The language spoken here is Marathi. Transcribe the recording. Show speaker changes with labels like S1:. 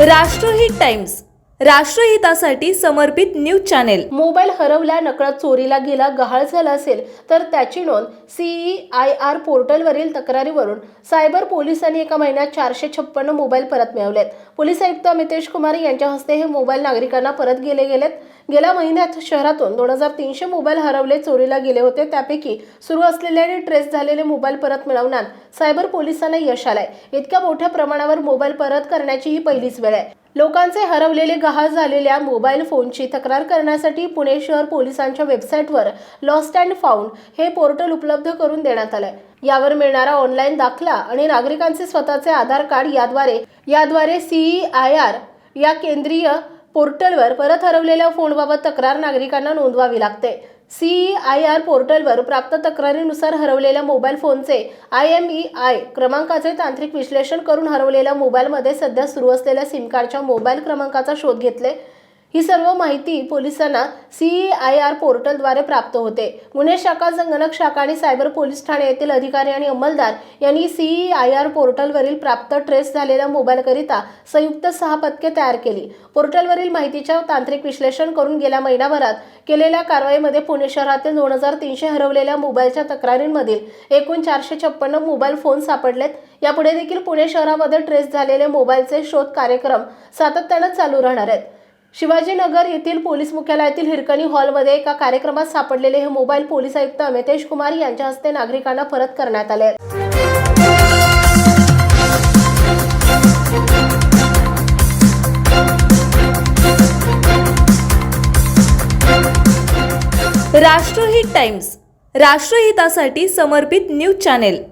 S1: राष्ट्रहित टाइम्स. राष्ट्रहितासाठी समर्पित न्यूज चॅनेल.
S2: मोबाईल हरवला नकळत चोरीला गेला गहाळ झाला असेल तर त्याची नोंद सीई आय आर पोर्टलवरील तक्रारीवरून सायबर पोलिसांनी एका महिन्यात चारशे छप्पन्न मोबाईल परत मिळवलेत. पोलीस आयुक्त अमितेश कुमार यांच्या हस्ते हे मोबाईल नागरिकांना परत गेले गेलेत. गेल्या महिन्यात शहरातून दोन हजार तीनशे मोबाईल हरवले चोरीला गेले होते. त्यापैकी सुरू असलेले आणि ट्रेस झालेले मोबाईल परत मिळवण्यात सायबर पोलिसांना यश आलंय. इतक्या मोठ्या प्रमाणावर मोबाईल परत करण्याची ही पहिलीच वेळ आहे. लोकांचे हरवलेले गहाळ झालेल्या मोबाईल फोनची तक्रार करण्यासाठी पुणे शहर पोलिसांच्या वेबसाईटवर लॉस्ट अँड फाऊंड हे पोर्टल उपलब्ध करून देण्यात आलंय. यावर मिळणारा ऑनलाईन दाखला आणि नागरिकांचे स्वतःचे आधार कार्ड याद्वारे याद्वारे सीई आय आर या केंद्रीय पोर्टलवर परत हरवलेल्या फोनबाबत तक्रार नागरिकांना नोंदवावी लागते. सीई आय आर पोर्टलवर प्राप्त तक्रारीनुसार हरवलेल्या मोबाईल फोनचे आय एम ई आय क्रमांकाचे तांत्रिक विश्लेषण करून हरवलेल्या मोबाईलमध्ये सध्या सुरू असलेल्या सिमकार्डच्या मोबाईल क्रमांकाचा शोध घेतले ही सर्व माहिती पोलिसांना सीई आय आर पोर्टलद्वारे प्राप्त होते. गुन्हे शाखा संगणक शाखा आणि सायबर पोलीस ठाणे येथील अधिकारी आणि अंमलदार यांनी सीई आय आर पोर्टलवरील प्राप्त ट्रेस झालेल्या मोबाईलकरिता संयुक्त सहा पथके तयार केली. पोर्टलवरील माहितीच्या तांत्रिक विश्लेषण करून गेल्या महिनाभरात केलेल्या कारवाईमध्ये पुणे शहरातील दोन हजार तीनशे हरवलेल्या मोबाईलच्या तक्रारींमधील एकूण चारशे छप्पन्न मोबाईल फोन सापडलेत. यापुढे देखील पुणे शहरामध्ये ट्रेस झालेले मोबाईलचे शोध कार्यक्रम सातत्यानं चालू राहणार आहेत. शिवाजीनगर येथील पोलीस मुख्यालयातील हिरकणी हॉलमध्ये एका कार्यक्रमात सापडलेले हे मोबाईल पोलीस आयुक्त अमितेश कुमार यांच्या हस्ते नागरिकांना परत करण्यात आले आहेत.
S1: राष्ट्रहित टाइम्स राष्ट्रहितासाठी समर्पित न्यूज चॅनेल